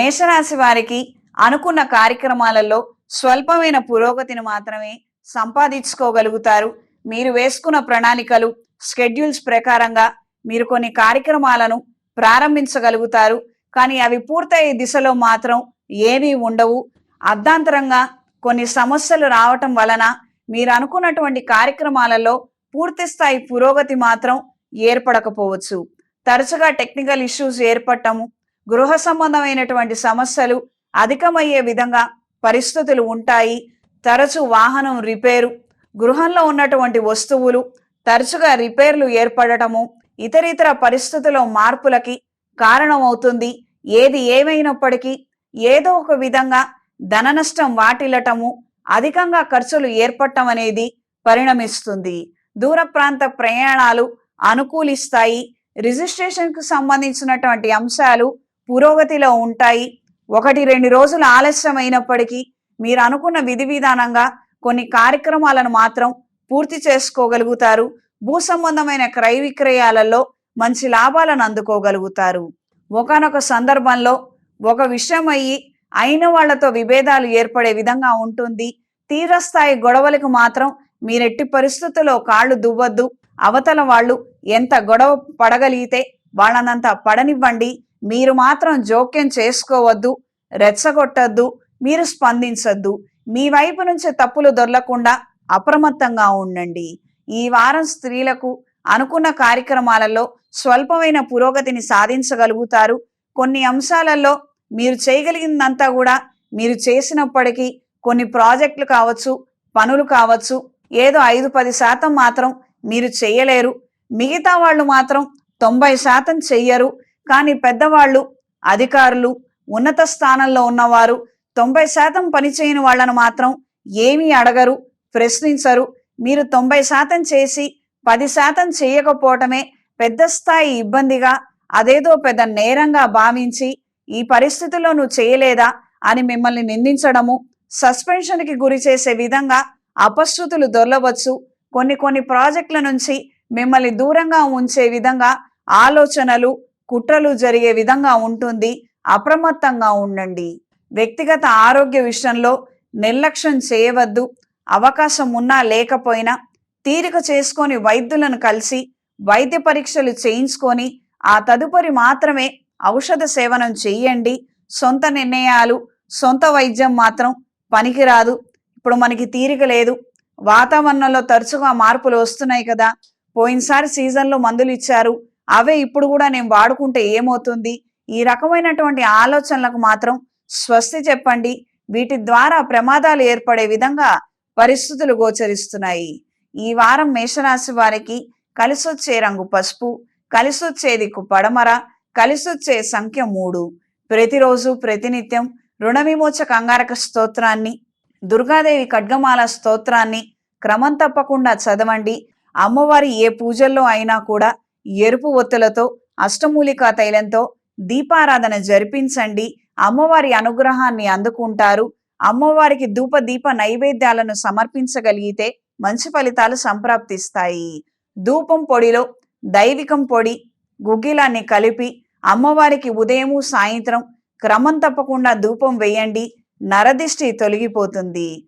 మేషరాశి వారికి అనుకున్న కార్యక్రమాలలో స్వల్పమైన పురోగతిని మాత్రమే సంపాదించుకోగలుగుతారు. మీరు వేసుకున్న ప్రణాళికలు స్కెడ్యూల్స్ ప్రకారంగా మీరు కొన్ని కార్యక్రమాలను ప్రారంభించగలుగుతారు. కానీ అవి పూర్తయ్యే దిశలో మాత్రం ఏవీ ఉండవు. అర్ధాంతరంగా కొన్ని సమస్యలు రావటం వలన మీరు అనుకున్నటువంటి కార్యక్రమాలలో పూర్తి స్థాయి పురోగతి మాత్రం ఏర్పడకపోవచ్చు. తరచుగా టెక్నికల్ ఇష్యూస్ ఏర్పడటము గృహ సంబంధమైనటువంటి సమస్యలు అధికమయ్యే విధంగా పరిస్థితులు ఉంటాయి. తరచు వాహనం రిపేరు గృహంలో ఉన్నటువంటి వస్తువులు తరచుగా రిపేర్లు ఏర్పడటము ఇతరితర పరిస్థితుల్లో మార్పులకి కారణమవుతుంది. ఏది ఏమైనప్పటికీ ఏదో ఒక విధంగా ధన నష్టం వాటిల్లటము అధికంగా ఖర్చులు ఏర్పడటం అనేది పరిణమిస్తుంది. దూర ప్రాంత ప్రయాణాలు అనుకూలిస్తాయి. రిజిస్ట్రేషన్కు సంబంధించినటువంటి అంశాలు పురోగతిలో ఉంటాయి. ఒకటి రెండు రోజులు ఆలస్యమైనప్పటికీ మీరు అనుకున్న విధి విధానంగా కొన్ని కార్యక్రమాలను మాత్రం పూర్తి చేసుకోగలుగుతారు. భూ సంబంధమైన క్రయ విక్రయాలలో మంచి లాభాలను అందుకోగలుగుతారు. ఒకనొక సందర్భంలో ఒక విషయం అయ్యి అయిన వాళ్ళతో విభేదాలు ఏర్పడే విధంగా ఉంటుంది. తీరస్థాయి గొడవలకు మాత్రం మీరెట్టి పరిస్థితుల్లో కాళ్ళు దువ్వద్దు. అవతల వాళ్ళు ఎంత గొడవ పడగలిగితే వాళ్ళనంత పడనివ్వండి. మీరు మాత్రం జోక్యం చేసుకోవద్దు రెచ్చగొట్టద్దు మీరు స్పందించద్దు. మీ వైపు నుంచి తప్పులు దొరలకుండా అప్రమత్తంగా ఉండండి. ఈ వారం స్త్రీలకు అనుకున్న కార్యక్రమాలలో స్వల్పమైన పురోగతిని సాధించగలుగుతారు. కొన్ని అంశాలలో మీరు చేయగలిగిందంతా కూడా మీరు చేసినప్పటికీ కొన్ని ప్రాజెక్టులు కావచ్చు పనులు కావచ్చు ఏదో ఐదు పది శాతం మాత్రం మీరు చేయలేరు. మిగతా వాళ్ళు మాత్రం తొంభై శాతం చెయ్యరు. కానీ పెద్దవాళ్ళు అధికారులు ఉన్నత స్థానంలో ఉన్నవారు తొంభై శాతం పని చేయని వాళ్ళను మాత్రం ఏమీ అడగరు ప్రశ్నించరు. మీరు తొంభై శాతం చేసి పది శాతం చేయకపోవటమే పెద్ద స్థాయి ఇబ్బందిగా అదేదో పెద్ద నేరంగా భావించి ఈ పరిస్థితుల్లో నువ్వు చేయలేదా అని మిమ్మల్ని నిందించడము సస్పెన్షన్కి గురి చేసే విధంగా అపశృతులు దొరలవచ్చు. కొన్ని కొన్ని ప్రాజెక్టుల నుంచి మిమ్మల్ని దూరంగా ఉంచే విధంగా ఆలోచనలు కుట్రలు జరిగే విధంగా ఉంటుంది. అప్రమత్తంగా ఉండండి. వ్యక్తిగత ఆరోగ్య విషయంలో నిర్లక్ష్యం చేయవద్దు. అవకాశం ఉన్నా లేకపోయినా తీరిక చేసుకొని వైద్యులను కలిసి వైద్య పరీక్షలు చేయించుకొని ఆ తదుపరి మాత్రమే ఔషధ సేవనం చేయండి. సొంత నిర్ణయాలు సొంత వైద్యం మాత్రం పనికిరాదు. ఇప్పుడు మనకి తీరిక లేదు. వాతావరణంలో తరచుగా మార్పులు వస్తున్నాయి కదా. పోయినసారి సీజన్లో మందులు ఇచ్చారు. అవే ఇప్పుడు కూడా నేను వాడుకుంటే ఏమవుతుంది? ఈ రకమైనటువంటి ఆలోచనలకు మాత్రం స్వస్తి చెప్పండి. వీటి ద్వారా ప్రమాదాలు ఏర్పడే విధంగా పరిస్థితులు గోచరిస్తున్నాయి. ఈ వారం మేషరాశి వారికి కలిసొచ్చే రంగు పసుపు కలిసొచ్చే దిక్కు పడమర కలిసొచ్చే సంఖ్య మూడు. ప్రతిరోజు ప్రతినిత్యం రుణ అంగారక స్తోత్రాన్ని దుర్గాదేవి ఖడ్గమాల స్తోత్రాన్ని క్రమం తప్పకుండా చదవండి. అమ్మవారి ఏ పూజల్లో అయినా కూడా ఎరుపు ఒత్తులతో అష్టమూలికా తైలంతో దీపారాధన జరిపించండి. అమ్మవారి అనుగ్రహాన్ని అందుకుంటారు. అమ్మవారికి ధూప దీప నైవేద్యాలను సమర్పించగలిగితే మంచి ఫలితాలు సంప్రాప్తిస్తాయి. ధూపం పొడిలో దైవికం పొడి గుగ్గిలాన్ని కలిపి అమ్మవారికి ఉదయము సాయంత్రం క్రమం తప్పకుండా ధూపం వేయండి. నరదిష్టి తొలగిపోతుంది.